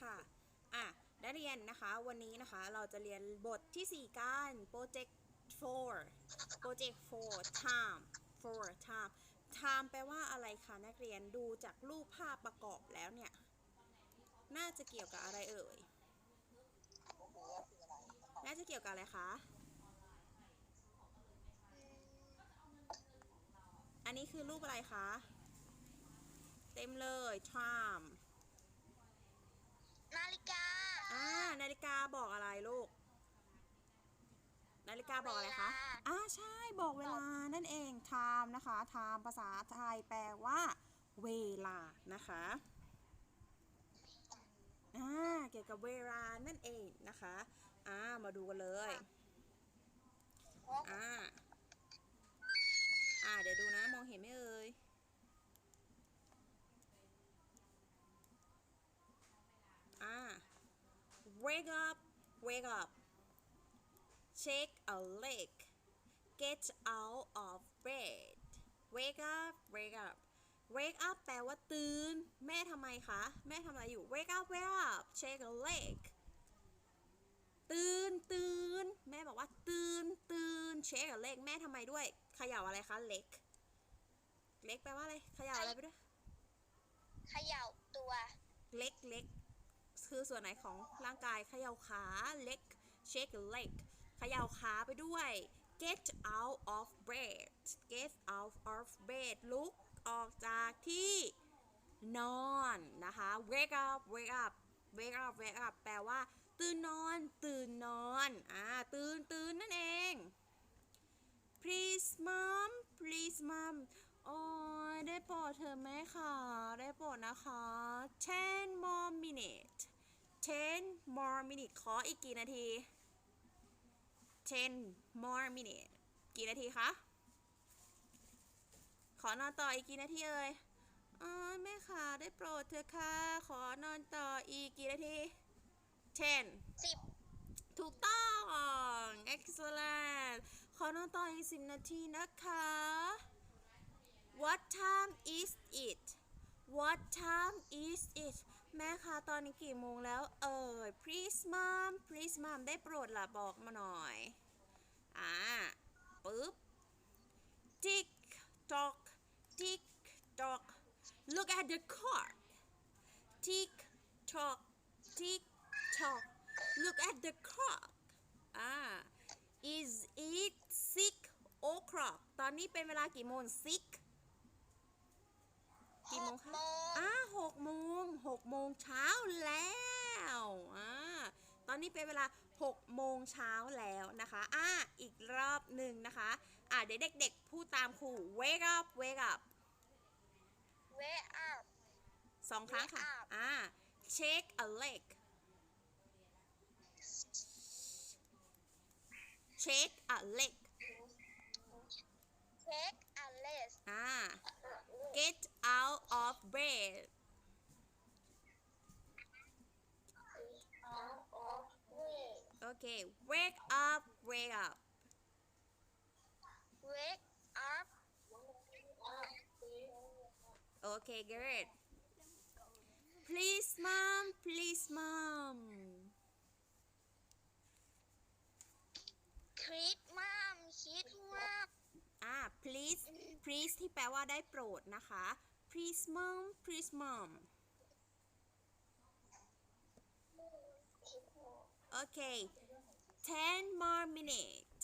ค่ะอะนักเรียนนะคะวันนี้นะคะเราจะเรียนบทที่ 4 กัน project 4 project 4 time for time time แปลว่าอะไรคะนักเรียนดูจากรูปภาพประกอบแล้วเนี่ย น่าจะเกี่ยวกับอะไรเอ่ย น่าจะเกี่ยวกับอะไรคะ อันนี้คือรูปอะไรคะ เต็มเลย time นาฬิกาอ่านาฬิกาบอกอะไรลูก นาฬิกาบอกอะไรคะเวลาอ่าใช่บอกเวลานั่นเอง time นะคะ time ภาษาไทยแปลว่า เวลานะคะอ่าเกี่ยวกับเวลานั่นเองนะคะอ่ามาดูกันเลย อ่า อ่า เดี๋ยวดูนะ มองเห็นไหมเอ่ย อ่า wake up wake up shake a leg get out of bed wake up wake up wake up แปลว่าตื่น แม่ทำไมคะ แม่ทำอะไรอยู่ wake up wake up shake a leg ตื่นตื่น แม่บอกว่าตื่นตื่น shake a leg แม่ทำไมด้วยเขย่าอะไรคะ leg leg แปลว่าอะไรเขย่าอะไรไปด้วยเขย่าตัว เล็กเล็ก คือส่วนไหนของร่างกายเขย่าขาเล็ก shake leg เขย่าขาไปด้วย get out of bed get out of bed ลุกออกจากที่นอนนะคะ wake up wake up wake up wake up แปลว่า ตื่นนอน ตื่นนอนอ่าตื่นตื่นนั่นเอง please mom please mom โอ้ยได้โปรดเธอไหมคะ ได้โปรดนะคะ10 more minute more minute ขออีกกี่นาที 10 more minute กี่นาทีคะ ขอนอนต่ออีกกี่นาทีเอ่ยอ๋อแม่ค่ะได้โปรดเธอค่ะ ขอนอนต่ออีกกี่นาที 10สิบถูกต้อง excellent ขอนอนต่ออีกสิบนาทีนะคะ What time is it What time is it แม่คะตอนนี้กี่โมงแล้ว เอ่ย Please mom Please mom ได้โปรดล่ะบอกมาหน่อย อ่าปึ๊บ Tick tock Tick tock Look at the clock Tick tock Tick tock Look at the clock อ่า Is it six o'clock ตอนนี้เป็นเวลากี่โมง six กี่โมงหคะโมงอ่าหกโมงหกโมงเช้าแล้วอ่าตอนนี้เป็นเวลาหกโมงเช้าแล้วนะคะอ่าอีกรอบหนึ่งนะคะอ่าเดี๋ยวเด็กๆพูดตามครู wake up wake up เวอัพสองครั้งค่ะ Wake up อ่า shake a leg shake a leg เช็คอัลเลสอ่า get out of bed โอเค wake up wake up เวกอัพโอเค good please mom please mom คิดมามคิดมากอ่า please please ที่แปลว่าได้โปรดนะคะ please mom please mom โอเค10 more minutes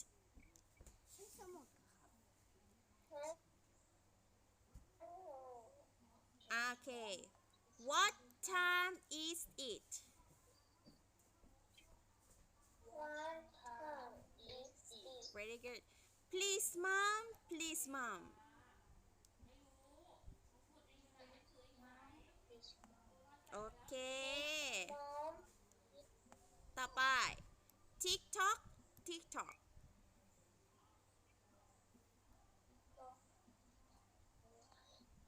โอเค what time is it very good please mom please mom โอเค ต่อไป TikTok TikTok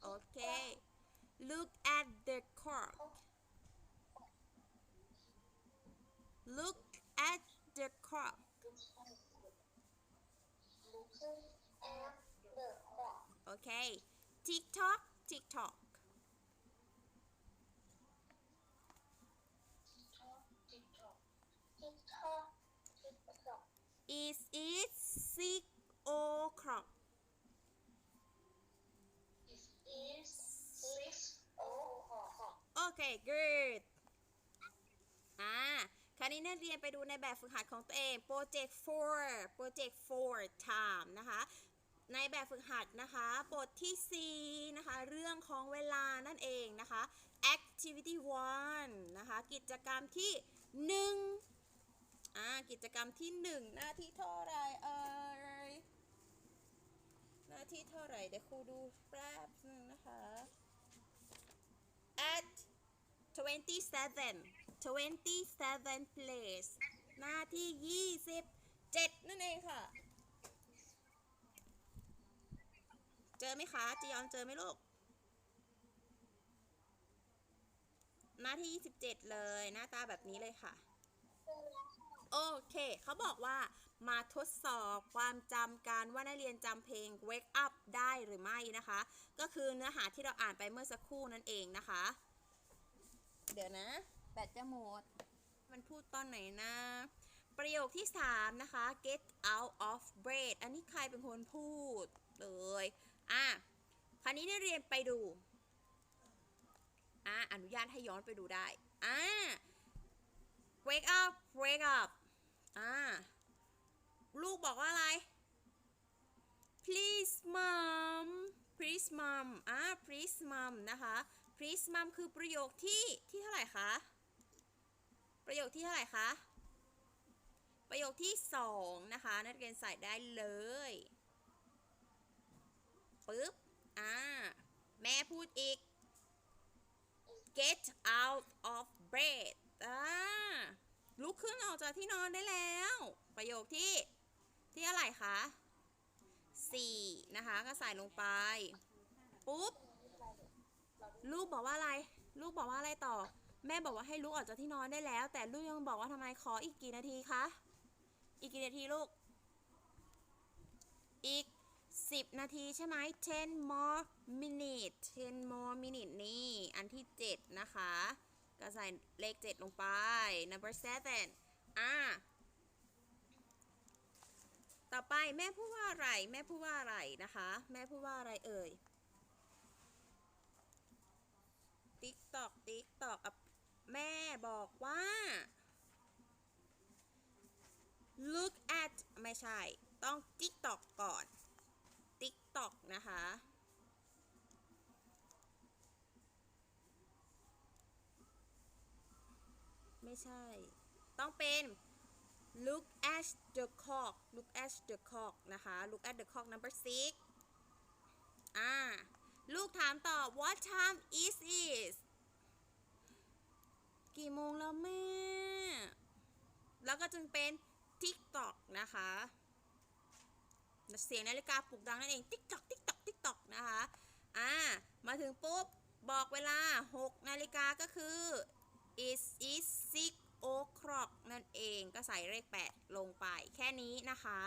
โอเค look at the clock look at the clock โอเค TikTok TikTok is it six o'clock It is six o'clock. โอเค good อ่าคราวนี้นักเรียนไปดูในแบบฝึกหัดของตัวเอง project 4 project 4 time นะคะ ในแบบฝึกหัดนะคะ บทที่ 4 นะคะ เรื่องของเวลานั่นเองนะคะ activity 1 นะคะ กิจกรรมที่1อ่า กิจกรรมที่ 1 หน้าที่เท่าไรเอ่ยหน้าที่เท่าไหร่เดี๋ยวครูดูแป๊บนึงนะคะ at 27 27 place หน้าที่ 27 นั่นเองค่ะ เจอไหมคะจียอนเจอไหมลูก หน้าที่ 27 เลย หน้าตาแบบนี้เลยค่ะ โอเค เขาบอกว่ามาทดสอบความจำการว่านักเรียนจำเพลง wake up ได้หรือไม่นะคะ ก็คือเนื้อหาที่เราอ่านไปเมื่อสักครู่นั่นเองนะคะ เดี๋ยวนะ แบตจะหมด มันพูดตอนไหนนะ ประโยคที่ 3 นะคะ get out of bed อันนี้ใครเป็นคนพูดเลย อะ คราวนี้นักเรียนไปดู อะ อนุญาตให้ย้อนไปดูได้ อะ wake up wake up อ่า ลูกบอกว่าอะไร please mom please mom อ่า please mom นะคะ please mom คือประโยคที่ที่เท่าไหร่คะ ประโยคที่เท่าไหร่คะ ประโยคที่สองนะคะ นักเรียนใส่ได้เลยปึ๊บ อ่า แม่พูดอีก get out of bed อ่า ลุกขึ้นออกจากที่นอนได้แล้ว ประโยคที่ที่อะไรคะสี่นะคะ ก็ใส่ลงไป ปุ๊บ ลูกบอกว่าอะไร ลูกบอกว่าอะไรต่อ แม่บอกว่าให้ลุกออกจากที่นอนได้แล้ว แต่ลูกยังบอกว่าทำไมขออีกกี่นาทีคะ อีกกี่นาทีลูก อีก10นาทีใช่ไหม10 more minute 10 more minute นี่ อันที่7นะคะ ก็ใส่เลข 7 ลงไป number seven อ่า ต่อไปแม่พูดว่าอะไร แม่พูดว่าอะไรนะคะ แม่พูดว่าอะไรเอ่ย ติ๊กตอกติ๊กตอกอะแม่บอกว่า look at ไม่ใช่ ต้อง TikTok ก่อน TikTok นะคะไม่ ใช่ ต้องเป็น look at the clock look at the clock นะคะ look at the clock number six อ่า ลูกถามต่อ what time is it กี่โมงแล้วแม่ แล้วก็จึงเป็น TikTok นะคะ เสียงนาฬิกาปลุกดังนั่นเอง TikTok TikTok TikTok นะคะ อ่า มาถึงปุ๊บ บอกเวลา 6 นาฬิกาก็คือ it is six o'clock นั่นเองก็ใส่เลข 8 ลงไป แค่นี้นะคะ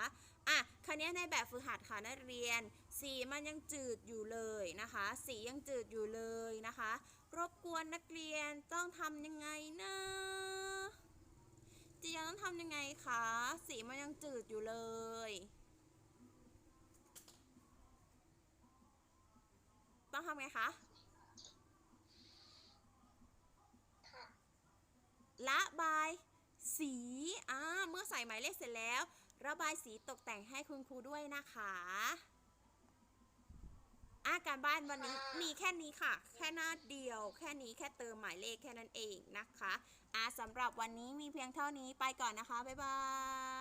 อะคันนี้ในแบบฝึกหัดค่ะนักเรียน สีมันยังจืดอยู่เลยนะคะ สียังจืดอยู่เลยนะคะ รบกวนนักเรียนต้องทำยังไงนะจะยังต้องทำยังไงคะ สีมันยังจืดอยู่เลยต้องทำไงคะ ระบายสีอ่าเมื่อใส่หมายเลขเสร็จแล้ว ระบายสีตกแต่งให้คุณครูด้วยนะคะอาการบ้านวันนี้มีแค่นี้ค่ะ แค่หน้าเดียว แค่นี้แค่เติมหมายเลขแค่นั้นเองนะคะอาสำหรับวันนี้มีเพียงเท่านี้ไปก่อนนะคะ บ๊ายบาย